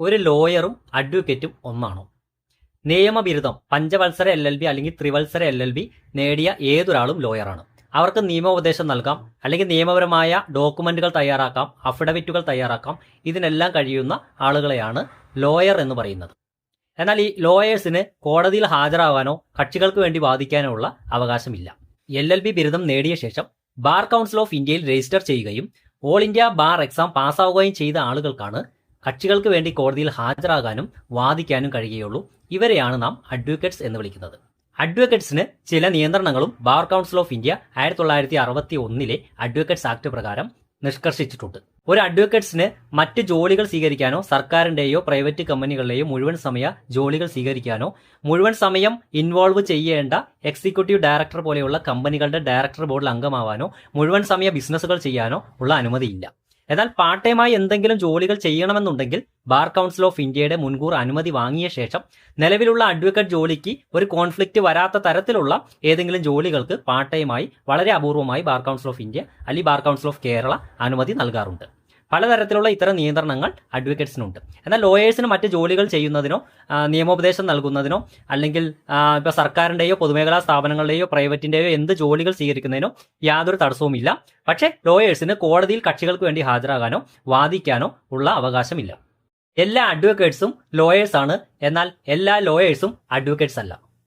ഒരു ലോയറും അഡ്വക്കേറ്റും ഒന്നാണോ? നിയമബിരുദം പഞ്ചവത്സര എൽ എൽ ബി അല്ലെങ്കിൽ ത്രിവത്സര എൽ എൽ ബി നേടിയ ഏതൊരാളും ലോയറാണ്. അവർക്ക് നിയമോപദേശം നൽകാം അല്ലെങ്കിൽ നിയമപരമായ ഡോക്യുമെന്റുകൾ തയ്യാറാക്കാം അഫിഡവിറ്റുകൾ തയ്യാറാക്കാം. ഇതിനെല്ലാം കഴിയുന്ന ആളുകളെയാണ് ലോയർ എന്ന് പറയുന്നത്. എന്നാൽ ഈ ലോയേഴ്സിന് കോടതിയിൽ ഹാജരാകാനോ കക്ഷികൾക്ക് വേണ്ടി വാദിക്കാനോ ഉള്ള അവകാശമില്ല. എൽ എൽ ബി ബിരുദം നേടിയ ശേഷം ബാർ കൗൺസിൽ ഓഫ് ഇന്ത്യയിൽ രജിസ്റ്റർ ചെയ്യുകയും ഓൾ ഇന്ത്യ ബാർ എക്സാം പാസ്സാവുകയും ചെയ്ത ആളുകൾക്കാണ് കക്ഷികൾക്ക് വേണ്ടി കോടതിയിൽ ഹാജരാകാനും വാദിക്കാനും കഴിയുകയുള്ളൂ. ഇവരെയാണ് നാം അഡ്വക്കേറ്റ്സ് എന്ന് വിളിക്കുന്നത്. അഡ്വക്കേറ്റ്സിന് ചില നിയന്ത്രണങ്ങളും ബാർ കൗൺസിൽ ഓഫ് ഇന്ത്യ ആയിരത്തി തൊള്ളായിരത്തി അറുപത്തി ഒന്നിലെ അഡ്വക്കേറ്റ്സ് ആക്ട് പ്രകാരം നിഷ്കർഷിച്ചിട്ടുണ്ട്. ഒരു അഡ്വക്കേറ്റ്സിന് മറ്റ് ജോലികൾ സ്വീകരിക്കാനോ സർക്കാരിന്റെയോ പ്രൈവറ്റ് കമ്പനികളുടെയോ മുഴുവൻ സമയ ജോലികൾ സ്വീകരിക്കാനോ മുഴുവൻ സമയം ഇൻവോൾവ് ചെയ്യേണ്ട എക്സിക്യൂട്ടീവ് ഡയറക്ടർ പോലെയുള്ള കമ്പനികളുടെ ഡയറക്ടർ ബോർഡിൽ അംഗമാവാനോ മുഴുവൻ സമയ ബിസിനസ്സുകൾ ചെയ്യാനോ ഉള്ള അനുമതിയില്ല. എന്നാൽ പാർട്ട് ടൈമായി എന്തെങ്കിലും ജോലികൾ ചെയ്യണമെന്നുണ്ടെങ്കിൽ ബാർ കൗൺസിൽ ഓഫ് ഇന്ത്യയുടെ മുൻകൂർ അനുമതി വാങ്ങിയ ശേഷം നിലവിലുള്ള അഡ്വക്കേറ്റ് ജോലിക്ക് ഒരു കോൺഫ്ലിക്റ്റ് വരാത്ത തരത്തിലുള്ള ഏതെങ്കിലും ജോലികൾക്ക് പാർട്ട് ടൈമായി വളരെ അപൂർവമായി ബാർ കൗൺസിൽ ഓഫ് ഇന്ത്യ അല്ലെങ്കിൽ ബാർ കൗൺസിൽ ഓഫ് കേരള അനുമതി നൽകാറുണ്ട്. പലതരത്തിലുള്ള ഇത്തരം നിയന്ത്രണങ്ങൾ അഡ്വക്കേറ്റ്സിനുണ്ട് എന്നാൽ ലോയേഴ്സിന് മറ്റ് ജോലികൾ ചെയ്യുന്നതിനോ നിയമോപദേശം നൽകുന്നതിനോ അല്ലെങ്കിൽ ഇപ്പോൾ സർക്കാരിന്റെയോ പൊതുമേഖലാ സ്ഥാപനങ്ങളുടെയോ പ്രൈവറ്റിന്റെയോ എന്ത് ജോലികൾ സ്വീകരിക്കുന്നതിനോ യാതൊരു തടസ്സവുമില്ല. പക്ഷേ ലോയേഴ്സിന് കോടതിയിൽ കക്ഷികൾക്ക് വേണ്ടി ഹാജരാകാനോ വാദിക്കാനോ ഉള്ള അവകാശമില്ല. എല്ലാ അഡ്വക്കേറ്റ്സും ലോയേഴ്സാണ് എന്നാൽ എല്ലാ ലോയേഴ്സും അഡ്വക്കേറ്റ്സ് അല്ല